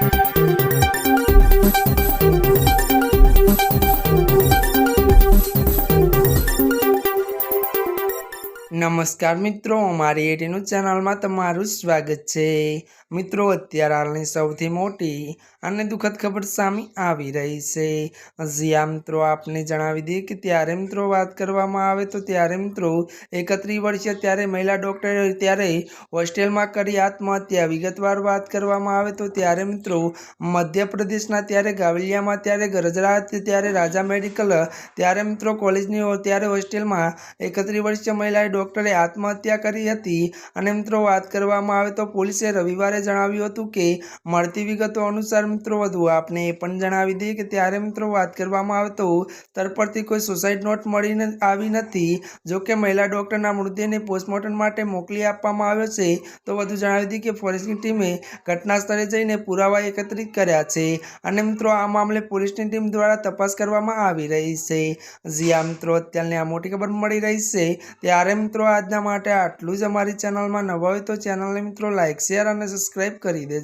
Thank you. નમસ્કાર મિત્રો, અમારી એટીનું ચેનલમાં તમારું સ્વાગત છે. મિત્રો, અત્યારે હાલની સૌથી મોટી અને દુઃખદ ખબર સામે આવી રહી છે. જ્યાં મિત્રો, આપને જણાવી દઈએ કે ત્યારે મિત્રો વાત કરવામાં આવે તો ત્યારે મિત્રો એકત્રીસ વર્ષીય ત્યારે મહિલા ડૉક્ટરે ત્યારે હોસ્ટેલમાં કરી આત્મહત્યા. વિગતવાર વાત કરવામાં આવે તો ત્યારે મિત્રો મધ્યપ્રદેશના ત્યારે, ગાવલિયામાં ત્યારે, ગરજરાત ત્યારે, રાજા મેડિકલ ત્યારે મિત્રો કોલેજની ત્યારે હોસ્ટેલમાં એકત્રીસ વર્ષીય મહિલાએ ડૉક્ટરે આત્મહત્યા કરી હતી. અને મિત્રો, વાત કરવામાં આવે તો પોલીસે રવિવારે જણાવ્યું હતું કે, મળતી વિગતો અનુસાર મિત્રો, વધુ આપને એ પણ જણાવી દઈએ કે ત્યારે મિત્રો, વાત કરવામાં આવે તો તરફરથી કોઈ સુસાઇડ નોટ મળી આવી નથી. જો કે મહિલા ડૉક્ટરના મૃતદેહને પોસ્ટમોર્ટમ માટે મોકલી આપવામાં આવ્યો છે, તો વધુ જણાવી દઈએ કે ફોરેન્સિક ટીમે ઘટના સ્થળે જઈને પુરાવા એકત્રિત કર્યા છે. અને મિત્રો, આ મામલે પોલીસની ટીમ દ્વારા તપાસ કરવામાં આવી રહી છે. જ્યાં મિત્રો, અત્યારની આ મોટી ખબર મળી રહી છે. ત્યારે મિત્રો, આજના માટે આટલું જ. અમારી ચેનલમાં નવા હોય તો ચેનલને મિત્રો લાઇક શેર અને સબસ્ક્રાઈબ કરી દેજો.